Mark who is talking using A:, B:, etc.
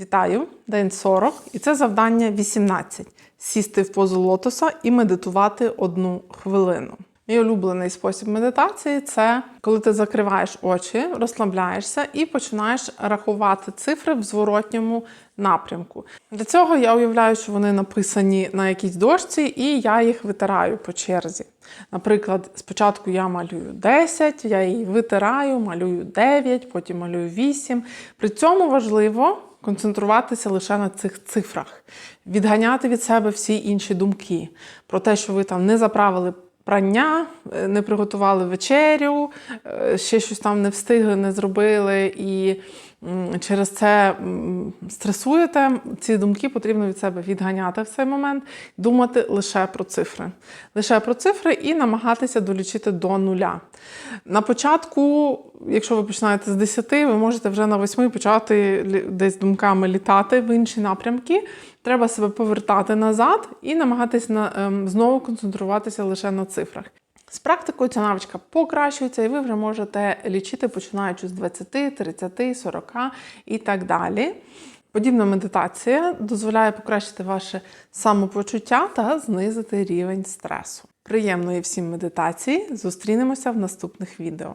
A: Вітаю! День 40, і це завдання 18. Сісти в позу лотоса і медитувати одну хвилину. Мій улюблений спосіб медитації це коли ти закриваєш очі, розслабляєшся і починаєш рахувати цифри в зворотньому напрямку. Для цього я уявляю, що вони написані на якійсь дошці, і я їх витираю по черзі. Наприклад, спочатку я малюю 10, я її витираю, малюю 9, потім малюю 8. При цьому важливо концентруватися лише на цих цифрах, відганяти від себе всі інші думки про те, що ви там не заправили прання, е, не приготували вечерю, е, ще щось там не встигли, не зробили, і через це стресуєте. Ці думки потрібно від себе відганяти в цей момент, думати лише про цифри. Лише про цифри і намагатися долічити до нуля. На початку, якщо ви починаєте з 10, ви можете вже на 8 почати десь думками літати в інші напрямки. Треба себе повертати назад і намагатися на, ем, знову концентруватися лише на цифрах. З практикою ця навичка покращується, і ви вже можете лічити починаючи з 20, 30, 40 і так далі. Подібна медитація дозволяє покращити ваше самопочуття та знизити рівень стресу. Приємної всім медитації! Зустрінемося в наступних відео.